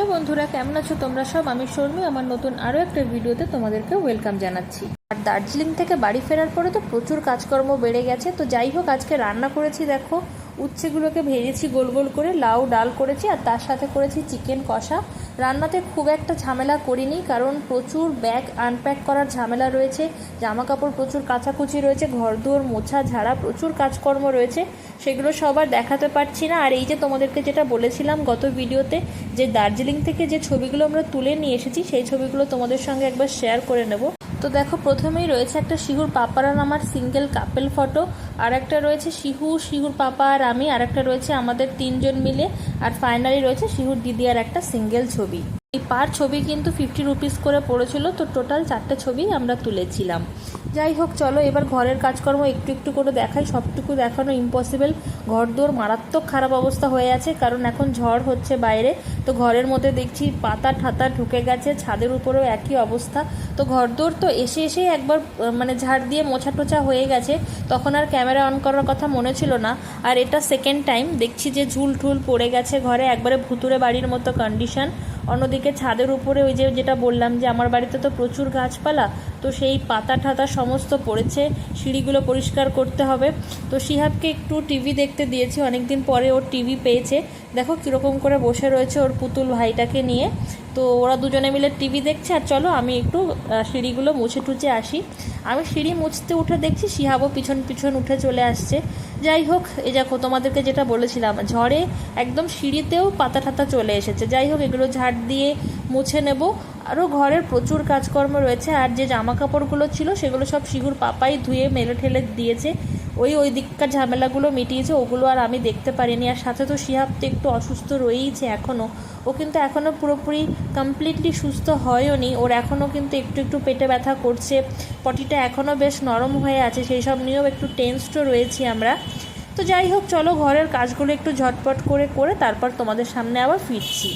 Hello বন্ধুরা, কেমন আছো তোমরা সব? আমি শর্মি, আমার নতুন আরও একটা ভিডিওতে তোমাদেরকে ওয়েলকাম জানাচ্ছি। আর দার্জিলিং থেকে বাড়ি ফেরার পরে তো প্রচুর কাজকর্ম বেড়ে গেছে, তো যাই হোক, আজকে রান্না করেছি, দেখো। উচ্ছেগুলোকে ভেজেছি গোল গোল করে, লাউ, ডাল করেছি আর তার সাথে করেছি চিকেন কষা। রান্নাতে খুব একটা ঝামেলা করিনি কারণ প্রচুর ব্যাগ আনপ্যাক করার ঝামেলা রয়েছে জামা কাপড় প্রচুর কাচাকুচি রয়েছে ঘর দুয়ার মোছা, ঝাড়া প্রচুর কাজকর্ম রয়েছে, সেগুলো সবার দেখাতে পারছি না। আর এই যে তোমাদেরকে যেটা বলেছিলাম গত ভিডিওতে যে দার্জিলিং থেকে যে ছবিগুলো আমরা তুলে নিয়ে এসেছি, সেই ছবিগুলো তোমাদের সঙ্গে একবার শেয়ার করে নেব। তো দেখো, প্রথমেই রয়েছে একটা শিহুর পাপার আর আমার সিঙ্গেল কাপেল ফটো আর একটা রয়েছে শিহু, শিহুর পাপা আর আমি, আর একটা রয়েছে আমাদের তিনজন মিলে, আর ফাইনালি রয়েছে শিহুর দিদি আর একটা সিঙ্গেল ছবি। এই পার ছবি কিন্তু ফিফটি রুপিস করে পড়েছিল, তো টোটাল চারটে ছবি আমরা তুলেছিলাম। যাই হোক, চলো এবার ঘরের কাজকর্ম একটু একটু করে দেখাই, সবটুকু দেখানো ইম্পসিবল ঘর দোর মারাত্মক খারাপ অবস্থা হয়ে আছে, কারণ এখন ঝড় হচ্ছে বাইরে, তো ঘরের মধ্যে দেখছি পাতা ঠাতা ঢুকে গেছে, ছাদের উপরেও একই অবস্থা। তো ঘর দোর তো এসে এসেই একবার মানে ঝাড় দিয়ে মোছা টোছা হয়ে গেছে, তখন আর ক্যামেরা অন করার কথা মনে ছিল না। আর এটা সেকেন্ড টাইম দেখছি যে ঝুল ঠুল পড়ে গেছে ঘরে, একবারে ভুতুরে বাড়ির মতো কন্ডিশন অন্যদিকে ছাদের উপরে ওই যে যেটা বললাম যে আমার বাড়িতে তো প্রচুর গাছপালা, তো সেই পাতা ঠাতা সমস্ত পড়েছে, সিঁড়িগুলো পরিষ্কার করতে হবে। তো শিহাবকে একটু টিভি দেখতে দিয়েছি, অনেকদিন পরে ওর টিভি পেয়েছে। দেখো কীরকম করে বসে রয়েছে ওর পুতুল ভাইটাকে নিয়ে। তো ওরা দুজনে মিলে টিভি দেখছে, আর চলো আমি একটু সিঁড়িগুলো মুছে টুছে আসি। আমি সিঁড়ি মুছতে উঠে দেখছি শিহাবও পিছন পিছন উঠে চলে আসছে। যাই হোক, এই দেখো তোমাদেরকে যেটা বলেছিলাম, ঝড়ে একদম সিঁড়িতেও পাতা ঠাতা চলে এসেছে। যাই হোক, এগুলো ঝাড় দিয়ে মুছে নেব। আরও ঘরের প্রচুর কাজকর্ম রয়েছে, আর যে জামা কাপড়গুলো ছিল সেগুলো সব শিগুর পাপাই ধুয়ে, মেলে ঠেলে দিয়েছে। ওই ওই দিককার ঝামেলাগুলো মিটিয়েছে, ওগুলো আর আমি দেখতে পারিনি। আর সাথে তো শিহাব তো একটু অসুস্থ রয়েইছে এখনও ও কিন্তু এখনও পুরোপুরি কমপ্লিটলি সুস্থ হয়ওনি ওর এখনও কিন্তু একটু একটু পেটে ব্যথা করছে। পটিটা এখনও বেশ নরম হয়ে আছে, সেই সব নিয়েও একটু টেনসডও রয়েছি আমরা। তো যাই হোক, চলো ঘরের কাজগুলো একটু ঝটপট করে করে তারপর তোমাদের সামনে আবার ফিরছি।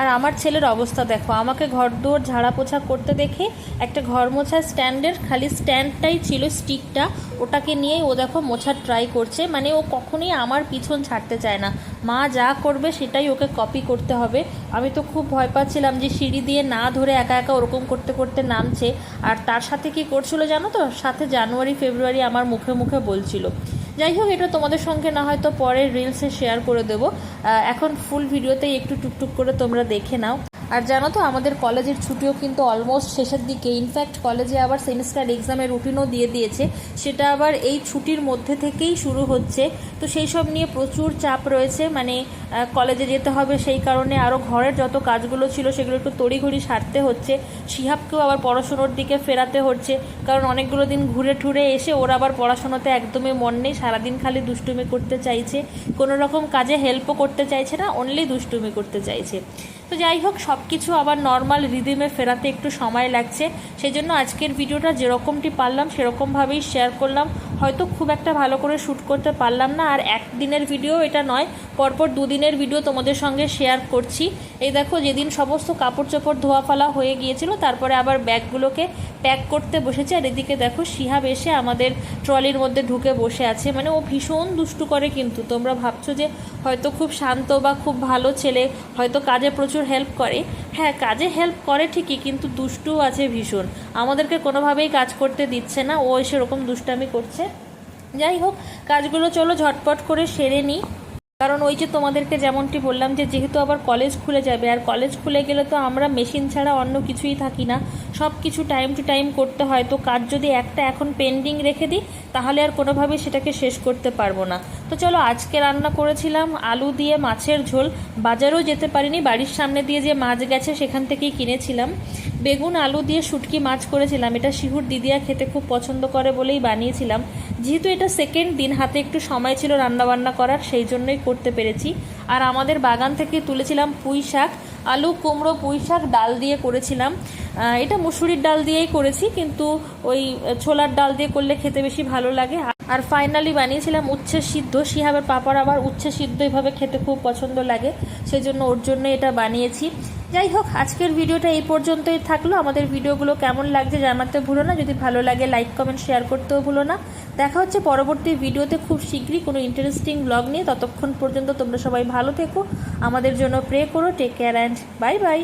আর আমার ছেলের অবস্থা দেখো, আমাকে ঘর দুয়ার ঝাড়া পোছা করতে দেখে একটা ঘর মোছার স্ট্যান্ডের খালি স্ট্যান্ডটাই ছিল স্টিকটা, ওটাকে নিয়েই ও দেখো মোছার ট্রাই করছে মানে ও কখনোই আমার পিছন ছাড়তে চায় না। মা যা করবে সেটাই ওকে কপি করতে হবে। আমি তো খুব ভয় পাচ্ছিলাম যে সিঁড়ি দিয়ে না ধরে একা একা ওরকম করতে করতে নামছে। আর তার সাথে কি করছিল জানো তো? সাথে জানুয়ারি, ফেব্রুয়ারি আমার মুখে মুখে বলছিল। যাই হোক, এটা তোমাদের সঙ্গে না হয়তো পরে রিলসে শেয়ার করে দেবো। এখন ফুল ভিডিওতেই একটু টুকটুক করে তোমরা দেখে নাও। আর জানো তো, আমাদের কলেজের ছুটিও কিন্তু অলমোস্ট শেষের দিকে। ইনফ্যাক্ট কলেজে আবার সেমিস্টার এক্সামের রুটিনও দিয়ে দিয়েছে। সেটা আবার এই ছুটির মধ্যে থেকেই শুরু হচ্ছে। তো সেই সব নিয়ে প্রচুর চাপ রয়েছে। মানে কলেজে যেতে হবে সেই কারণে আরও ঘরের যত কাজগুলো ছিল সেগুলো একটু তড়িঘড়ি সারতে হচ্ছে। শিহাবকেও আবার পড়াশুনোর দিকে ফেরাতে হচ্ছে। কারণ অনেকগুলো দিন ঘুরে ঠুরে এসে ওর আবার পড়াশোনাতে একদমই মন নেই। সারাদিন খালি দুষ্টুমি করতে চাইছে। কোনো রকম কাজে হেল্পও করতে চাইছে না অনলি দুষ্টুমি করতে চাইছে। তো যাই হোক সব কিছু আবার নর্মাল রিদিমে ফেরাতে একটু সময় লাগছে। সেই জন্য আজকের ভিডিওটা যেরকমটি পারলাম, সেরকমভাবেই শেয়ার করলাম। হয়তো খুব একটা ভালো করে শ্যুট করতে পারলাম না। আর একদিনের ভিডিও এটা নয়, পরপর দুদিনের ভিডিও তোমাদের সঙ্গে শেয়ার করছি। এই দেখো, যেদিন সমস্ত কাপড় চোপড় ধোয়া ফালা হয়ে গিয়েছিল, তারপরে আবার ব্যাগগুলোকে প্যাক করতে বসেছে। আর এদিকে দেখো, শিহাব এসে আমাদের ট্রলির মধ্যে ঢুকে বসে আছে। মানে ও ভীষণ দুষ্টু করে কিন্তু। তোমরা ভাবছ যে হয়তো খুব শান্ত বা খুব ভালো ছেলে, হয়তো কাজে প্রচুর হেল্প করে। হ্যাঁ কাজে হেল্প করে ঠিকই, কিন্তু দুষ্টু আছে ভীষণ। আমাদেরকে কোনোভাবেই কাজ করতে দিচ্ছে না। ও এসে ওরকম দুষ্টামি করছে। যাই হোক, কাজগুলো চলো ঝটপট করে সেরে নিই। কারণ ওই যে তোমাদেরকে যেমনটি বললাম যে যেহেতু আবার কলেজ খুলে যাবে, আর কলেজ খুলে গেলে তো আমরা মেশিন ছাড়া অন্য কিছুই থাকি না। সব কিছু টাইম টু টাইম করতে হয়, তো কাজ যদি একটা এখন পেন্ডিং রেখে দিই, তাহলে আর কোনোভাবেই সেটাকে শেষ করতে পারব না। তো চলো, আজকে রান্না করেছিলাম আলু দিয়ে মাছের ঝোল। বাজারেও যেতে পারিনি, বাড়ির সামনে দিয়ে যে মাছ গেছে সেখান থেকেই কিনেছিলাম। বেগুন, আলু দিয়ে শুটকি মাছ করেছিলাম, এটা শিহুর দিদিয়া খেতে খুব পছন্দ করে বলেই বানিয়েছিলাম। যেহেতু এটা সেকেন্ড দিন, হাতে একটু সময় ছিল রান্নাবান্না করার, সেই জন্যই করতে পেরেছি। আর আমাদের বাগান থেকে তুলেছিলাম পুঁই শাক, আলু, কুমড়ো, পুঁই শাক, ডাল দিয়ে করেছিলাম। এটা মুসুরির ডাল দিয়েই করেছি, কিন্তু ওই ছোলার ডাল দিয়ে করলে খেতে বেশি ভালো লাগে। আর ফাইনালি বানিয়েছিলাম উচ্ছে সিদ্ধ শিহাবের পাপার আবার উচ্ছে সিদ্ধ এভাবে খেতে খুব পছন্দ লাগে সেই জন্য ওর জন্য এটা বানিয়েছি। যাই হোক, আজকের ভিডিওটা এই পর্যন্তই থাকল। আমাদের ভিডিওগুলো কেমন লাগছে জানাতে ভুলো না। যদি ভালো লাগে লাইক কমেন্ট শেয়ার করতেও ভুলো না। দেখা হচ্ছে পরবর্তী ভিডিওতে খুব শীঘ্রই কোনো ইন্টারেস্টিং ব্লগ নিয়ে। ততক্ষণ পর্যন্ত তোমরা সবাই ভালো থেকো। আমাদের জন্য প্রে করো take care and bye bye